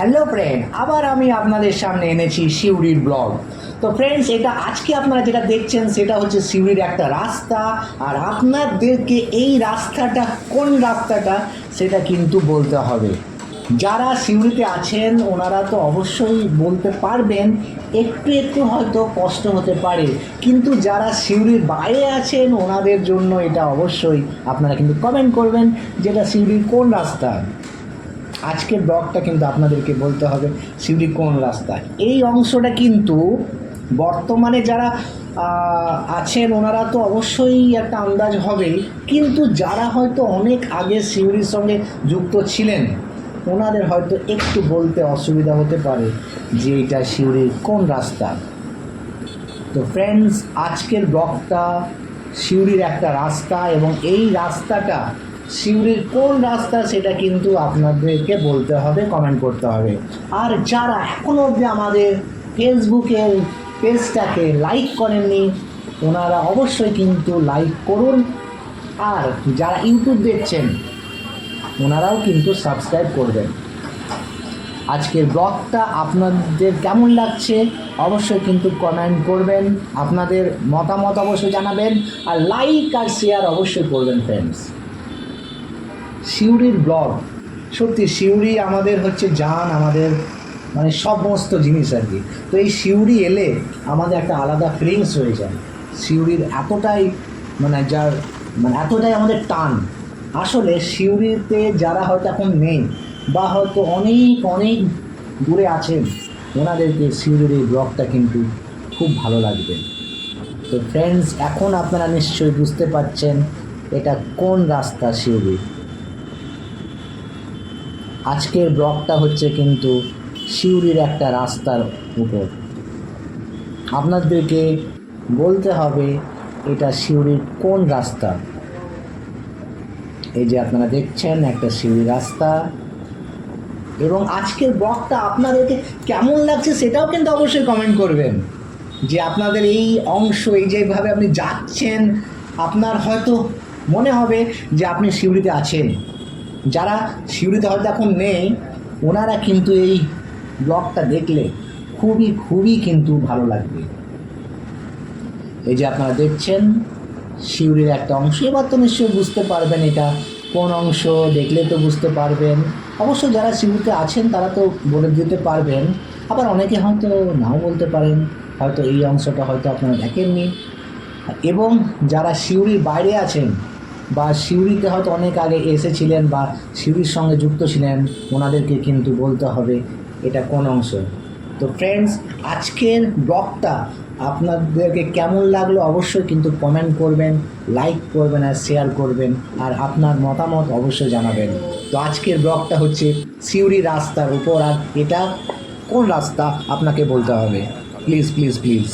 Hello friend আবার আমি আপনাদের সামনে এনেছি সিউড়ির ব্লগ। তো ফ্রেন্ডস এটা আজকে আপনারা যেটা দেখছেন, সেটা হচ্ছে সিউড়ির একটা রাস্তা। আর আপনাদেরকে এই রাস্তাটা, কোন রাস্তাটা, সেটা কিন্তু বলতে হবে। যারা সিউড়িতে আছেন, ওনারা তো অবশ্যই বলতে পারবেন, একটু একটু হয়তো কষ্ট হতে পারে। কিন্তু যারা সিউড়ির বাইরে আছেন, ওনাদের জন্য এটা অবশ্যই আপনারা কিন্তু কমেন্ট করবেন, যেটা সিউড়ির কোন রাস্তা। আজকের ব্লগটা কিন্তু আপনাদেরকে বলতে হবে সিউড়ি কোন রাস্তা। এই অংশটা কিন্তু বর্তমানে যারা আছেন ওনারা তো অবশ্যই একটা আন্দাজ হবে কিন্তু যারা হয়তো অনেক আগে সিউড়ির সঙ্গে যুক্ত ছিলেন, ওনাদের হয়তো একটু বলতে অসুবিধা হতে পারে যে এটা সিউড়ির কোন রাস্তা। তো ফ্রেন্ডস আজকের ব্লগটা সিউড়ির একটা রাস্তা এবং এই রাস্তাটা সিউড়ির কোন রাস্তা সেটা কিন্তু আপনাদেরকে বলতে হবে কমেন্ট করতে হবে। আর যারা এখনও অবধি আমাদের ফেসবুকের পেজটাকে লাইক করেননি, ওনারা অবশ্যই কিন্তু লাইক করুন। আর যারা ইউটিউব দেখছেন, ওনারাও কিন্তু সাবস্ক্রাইব করবেন। আজকের ব্লগটা আপনাদের কেমন লাগছে, অবশ্যই কিন্তু কমেন্ট করবেন, আপনাদের মতামত অবশ্যই জানাবেন, আর লাইক আর শেয়ার অবশ্যই করবেন ফ্রেন্ডস সিউড়ির ব্লগ। সত্যি সিউড়ি আমাদের হচ্ছে যান আমাদের মানে সমস্ত জিনিস আর কি। তো এই সিউড়ি এলে আমাদের একটা আলাদা ফিলিংস হয়ে যায়। সিউড়ির এতটাই মানে যার মানে এতটাই আমাদের টান। আসলে সিউড়িতে যারা হয়তো এখন নেই বা হয়তো অনেক অনেক দূরে আছেন, ওনাদেরকে সিউড়ির এই ব্লগটা কিন্তু খুব ভালো লাগবে। তো ফ্রেন্ডস এখন আপনারা নিশ্চয়ই বুঝতে পারছেন এটা কোন রাস্তা সিউড়ির আজকের ব্লগটা হচ্ছে কিন্তু সিউড়ির একটা রাস্তার উপর। আপনাদেরকে বলতে হবে এটা সিউড়ির কোন রাস্তা? এই যে আপনারা দেখছেন একটা সিউড়ি রাস্তা। এবং আজকের ব্লগটা আপনাদেরকে কেমন লাগছে সেটাও কিন্তু অবশ্যই কমেন্ট করবেন। যে আপনাদের এই অংশ, এই যেভাবে আপনি যাচ্ছেন, আপনার হয়তো মনে হবে যে আপনি সিউড়িতে আছেন। যারা সিউড়িতে হয়তো এখন নেই, ওনারা কিন্তু এই ব্লগটা দেখলে খুবই খুবই কিন্তু ভালো লাগবে। এই যে আপনারা দেখছেন সিউড়ির একটা অংশ, এবার তো নিশ্চয়ই বুঝতে পারবেন এটা কোন অংশ, দেখলে তো বুঝতে পারবেন। অবশ্য যারা সিউড়িতে আছেন, তারা তো বলে দিতে পারবেন। আবার অনেকে হয়তো নাও বলতে পারেন, হয়তো এই অংশটা হয়তো আপনারা দেখেননি। এবং যারা সিউড়ির বাইরে আছেন বা সিউড়িতে হয়তো অনেক আগে এসেছিলেন বা সিউড়ির সঙ্গে যুক্ত ছিলেন, ওনাদেরকে কিন্তু বলতে হবে এটা কোন অংশ। তো ফ্রেন্ডস আজকের ব্লগটা আপনাদেরকে কেমন লাগল অবশ্যই কিন্তু কমেন্ট করবেন লাইক করবেন আর শেয়ার করবেন আর আপনার মতামত অবশ্যই জানাবেন। তো আজকের ব্লগটা হচ্ছে সিউড়ি রাস্তার উপর আর এটা কোন রাস্তা আপনাকে বলতে হবে? Please please please